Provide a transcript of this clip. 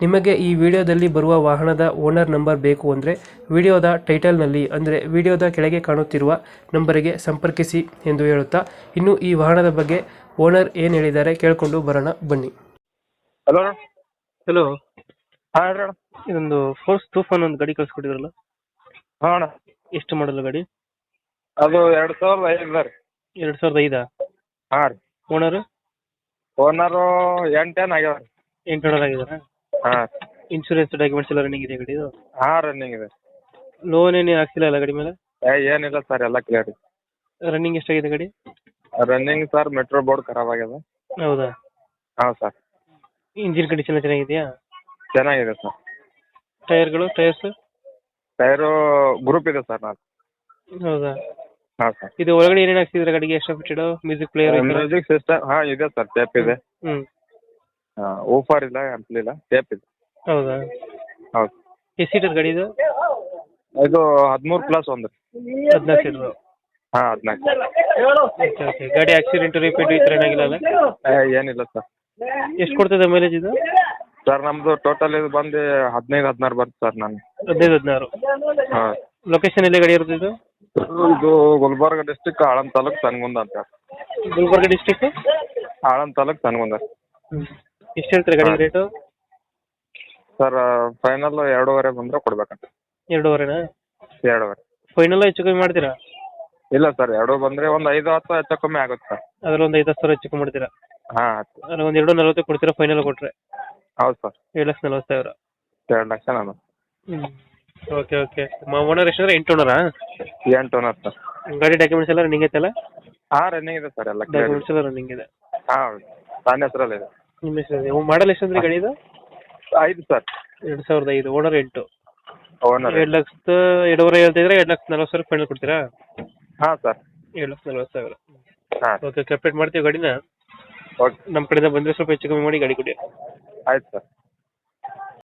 ನಿಮಗೆ ಈ ವಿಡಿಯೋದಲ್ಲಿ ಬರುವ ವಾಹನದ ಓನರ್ ನಂಬರ್ ಬೇಕು ಅಂದರೆ ವಿಡಿಯೋದ ಟೈಟಲ್ನಲ್ಲಿ ಅಂದರೆ ವಿಡಿಯೋದ ಕೆಳಗೆ ಕಾಣುತ್ತಿರುವ ನಂಬರಿಗೆ ಸಂಪರ್ಕಿಸಿ ಎಂದು ಹೇಳುತ್ತಾ ಇನ್ನು ಈ ವಾಹನದ ಬಗ್ಗೆ ಓನರ್ ಏನು ಹೇಳಿದ್ದಾರೆ ಕೇಳಿಕೊಂಡು ಬರೋಣ ಬನ್ನಿ. ಹಲೋ ಹಲೋ ಹಾಂ ಹೇಳ್ರಿ ಅಣ್ಣ ಇದೊಂದು ಫೋರ್ಸ್ ತೂಫಾನ್ ಒಂದು ಗಾಡಿ ಕಳಿಸ್ಕೊಟ್ಟಿದ್ರಲ್ಲ? ಹಾಂ ಅಣ್ಣ. ಎಷ್ಟು ಮಾಡಲ್ಲ ಗಾಡಿ? ಅದು ಎರಡು ಸಾವಿರದ ಐದು ರೀ. ಎರಡು ಸಾವಿರದ ಐದ? ಹಾಂ ರೀ. ಓನರ್ ಓನರು ಎಂಟೇನು ಆಗ್ಯಾವ ರೀ. ಎಂಟು ಹಾಂ. ಇನ್ಶೂರೆನ್ಸ್ ಡಾಕ್ಯುಮೆಂಟ್ಸ್ ಎಲ್ಲ ರನ್ನಿಂಗ್ ಇದೆ ಗಾಡಿ ಹಾ ರನ್ನಿಂಗ್ ಇದೆ. ಲೋನ್ ಏನೇ ಹಾಕ್ಸಿಲ್ಲ ಅಲ್ಲ ಗಾಡಿ ಮೇಲೆ? ಏ ಏನಿಲ್ಲ ಸರ್ ಎಲ್ಲ ಕ್ಲಿಯರ್ ಇದೆ. ರನ್ನಿಂಗ್ ಎಷ್ಟಾಗಿದೆ ಗಾಡಿ? ರನ್ನಿಂಗ್ ಸರ್ ಮೆಟ್ರೋ ಬೋರ್ಡ್ ಖರಾಬ್ ಆಗಿದೆ ಹೌದಾ? ಹಾ ಸರ್ ಇಂಜಿನ್ ಕಂಡೀಷನ್ ಚೆನ್ನಾಗಿದೆಯಾ? ಚೆನ್ನಾಗಿದೆ ಸರ್ ಟೈರ್ಗಳು ಟೈರ್ಸ್ ಟೈರು ಗ್ರೂಪ್ ಇದೆ ಸರ್ ನಾನು ಹೌದಾ? ಹಾ ಸರ್ ಇದು ಒಳಗಡೆ ಏನೇನು ಹಾಕ್ಸಿದ್ರೆ ಗಾಡಿಗೆ? Extra fitted music player music system ಹಾ ಇದೆ ಸರ್ ಟೇಪ್ ಇದೆ. ಹ್ಮ್. ಹಾಂ ಊಫರ್ ಇಲ್ಲ ಆಂಪ್ಲಿ ಇಲ್ಲ ಟೇಪ್ ಇದೆ ಹೌದಾ? ಹೌದು. ಎಷ್ಟು ಸೀಟರ್ ಗಾಡಿ ಇದು? ಇದು ಹದಿಮೂರು ಪ್ಲಸ್ ಒಂದು. ಹದಿನಾಲ್ಕು ಸೀಟರ್ ಹಾಂ ಹದಿನಾಲ್ಕು. ಓಕೆ ಗಾಡಿ ಆಕ್ಸಿಡೆಂಟ್ ರಿಪೀಟ್ ಈ ಥರ ಏನಾಗಿಲ್ಲ ಅಲ್ಲ? ಏನಿಲ್ಲ ಸರ್. ಎಷ್ಟು ಕೊಡ್ತದೆ ಮೈಲೇಜ್ ಇದು? ಸರ್ ನಮ್ದು ಟೋಟಲ್ ಇದು ಬಂದು ಹದಿನೈದು ಹದಿನಾರು ಬರುತ್ತೆ ಸರ್ ನಾನು. ಹದಿನೈದು ಹದಿನಾರು. ಹಾಂ. ಲೊಕೇಶನ್ ಎಲ್ಲಿ ಗಾಡಿ ಇರುತ್ತೆ ಇದು? ಇದು ಗುಲ್ಬರ್ಗ ಡಿಸ್ಟಿಕ್ ಆಳಂದ ತಾಲೂಕ್ ತನಗುಂದ ಅಂತ. ಗುಲ್ಬರ್ಗ ಡಿಸ್ಟಿಕ್ ಆಳಂದ ತಾಲೂಕ್ ತನಗುಂದ ಎಷ್ಟು ಹೇಳ್ತೀರಿ ಗಾಡಿ. ರೇಟು ಸರ್ ಫೈನಲ್ ಎರಡೂವರೆ ಬಂದ್ರೆ ಕೊಡ್ಬೇಕಂತ. ಎರಡೂವರೆನಾ? ಎರಡೂವರೆ. ಫೈನಲ್ ಹೆಚ್ಚು ಕಮ್ಮಿ ಮಾಡ್ತೀರಾ? ಇಲ್ಲ ಸರ್ ಎರಡು ಬಂದ್ರೆ ಒಂದು ಐದು ಹತ್ತು ಹೆಚ್ಚು ಕಮ್ಮಿ ಆಗುತ್ತೆ ಸರ್. ಅದ್ರಲ್ಲಿ ಒಂದು ಐದು ಹತ್ತು ಸಾವಿರ ಹೆಚ್ಚು ಕಮ್ಮಿ ಮಾಡ್ತೀರಾ? ಹಾಂ ಅದ್ರಲ್ಲಿ ಒಂದು ಎರಡು ನಲ್ವತ್ತು ಕೊಡ್ತೀರಾ ಫೈನಲ್ ಕೊಟ್ರೆ? ಹೌದು ಸರ್. ಏಳು ಲಕ್ಷ ನಲ್ವತ್ತು ಸಾವಿರ. ಎರಡು ಲಕ್ಷ ನಾನು ಓಕೆ ಓಕೆ. ಓನರ್ ಎಷ್ಟಂದ್ರೆ ಎಂಟು ಓನರಾ ಎಂಟು ಓನರ್ ಸರ್. ಗಾಡಿ ಡಾಕ್ಯುಮೆಂಟ್ಸ್ ಎಲ್ಲ ರನ್ನಿಂಗ್ ಐತಲ್ಲ? ಹಾಂ ರನ್ನಿಂಗ್ ಇದೆ ಸರ್ ಎಲ್ಲ ಡಾಕ್ಯುಮೆಂಟ್ಸ್ ಎಲ್ಲ ರನ್ನಿಂಗ್ ಇದೆ. ಹಾಂ ನನ್ನ ಹೆಸರಲ್ಲಿ ಇದೆ ನಿಮ್ಮ ಹೆಸರು ಮಾಡಲ್ ಎಷ್ಟಂದ್ರೆ ಗಾಡಿ ಇದು ಐದು ಸರ್. ಎರಡು ಸಾವಿರದ ಐದು ಓನರ್ ಎಂಟು. ಓನರ್ ಎರಡು ಲಕ್ಷದ ಎರಡೂವರೆ ಹೇಳ್ತಿದ್ರೆ ಎರಡು ಲಕ್ಷ ನಲ್ವತ್ತು ಸಾವಿರ ಫೈನಲ್ ಕೊಡ್ತೀರಾ? ಹಾ ಸರ್. ಏಳು ಲಕ್ಷ ನಲ್ವತ್ತು ಸಾವಿರ. ಹಾಂ. ಓಕೆ ಕಂಪ್ಲೀಟ್ ಮಾಡ್ತೀವಿ ಗಾಡಿನ. ನಮ್ಮ ಕಡೆಯಿಂದ ಬಂದರೆ ಸ್ವಲ್ಪ ಹೆಚ್ಚು ಕಮ್ಮಿ ಮಾಡಿ ಗಾಡಿ ಕೊಡಿ. ಆಯ್ತು ಸರ್.